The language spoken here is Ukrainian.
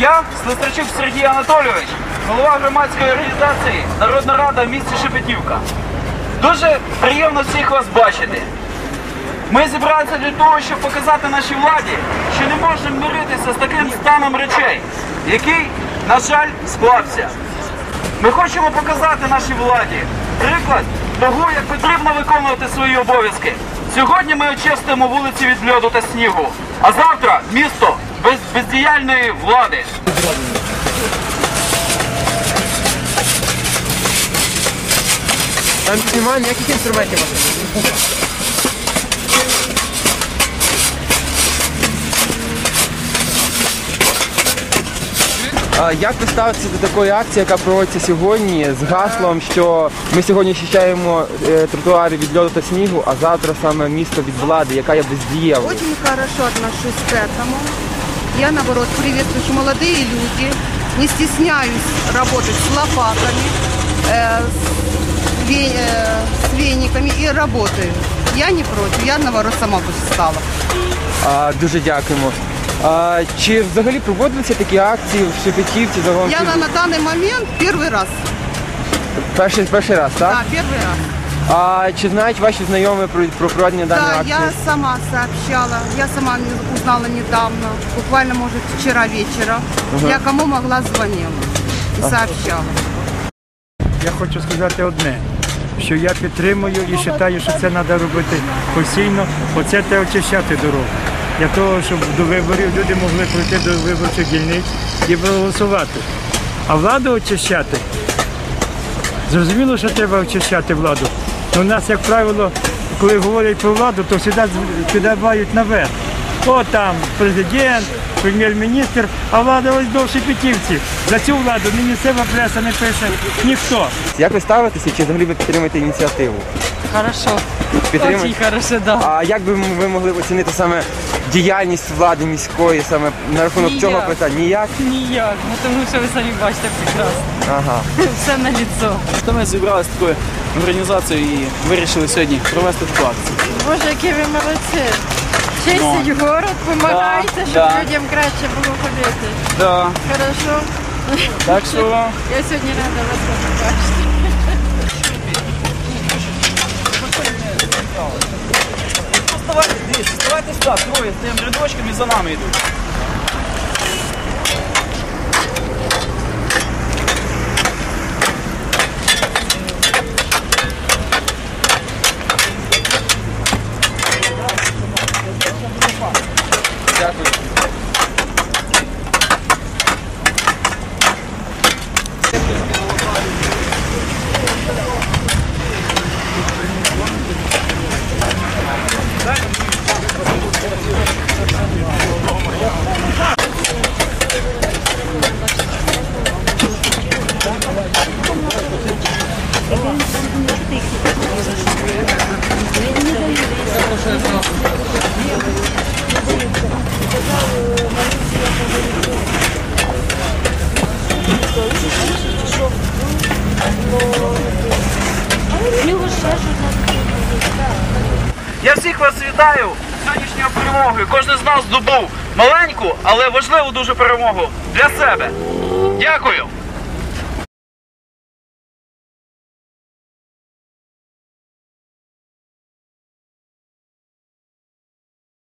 Я, Слестрачук Сергій Анатолійович, голова громадської організації Народна Рада в місті Шепетівка. Дуже приємно всіх вас бачити. Ми зібралися для того, щоб показати нашій владі, що не можемо миритися з таким станом речей, який, на жаль, склався. Ми хочемо показати нашій владі приклад того, як потрібно виконувати свої обов'язки. Сьогодні ми очистимо вулиці від льоду та снігу, а завтра місто без бездіяльної влади. Там немає ніяких інструментів. А Як ви ставитеся до такої акції, яка проводиться сьогодні з гаслом, що ми сьогодні очищаємо е, тротуари від льоду та снігу, а завтра саме місто від влади, яка є бездієвою? Очень хорошо отношусь к этому. Я, наоборот, приветствую, что молодые люди не стесняюсь работать с лопатами, э, с, ве- э, с вениками и работаю. Я не против, я, наоборот, сама бы стала. А, дуже дякуємо. А, чи взагалі проводилися такі акції в Шепетівці загалом? Я на, на данный момент первый раз. Перший, перший раз, так? Да, первый раз. А чи знають ваші знайомі про, про проведення даної Да, акції? я сама сообщала, я сама не- узнала недавно, буквально, может, вчера вечером. Я кому могла звонила и сообщала. Я хочу сказати одне, що я підтримую і вважаю, що це треба робити постійно. Оце треба очищати дорогу. Для того, щоб до виборів люди могли пройти до виборчих дільниць і проголосувати. А владу очищати. Зрозуміло, що треба очищати владу. У нас, як правило, коли говорять про владу, то завжди підбивають наверх. О, там президент, прем'єр-міністр, а влада ось довше п'ятівці. За цю владу ні місцева преса не пише ніхто. Як ви ставитеся, чи взагалі ви підтримуєте ініціативу? Хорошо. Підтримуєте? Очень хорошо, да. А як би ви могли оцінити саме діяльність влади міської, саме на рахунок Ніяк. цього питання? Ніяк? Ніяк. Ну тому що ви самі бачите прекрасно. Ага. Все на лицо. То ми зібралися такою організацією і вирішили сьогодні провести таку акцію. Боже, які ви молодці. Чистіть город, допомагайте, щоб да. людям краще було ходити. Да. Хорошо? Так що Я сьогодні рада вас побачити. Давайте, дивіться, давайте сюди, троє, стоїмо рядочком і за нами йдуть. Я всіх вас вітаю з сьогоднішньою перемогою. Кожен з нас здобув маленьку, але важливу дуже перемогу для себе. Дякую.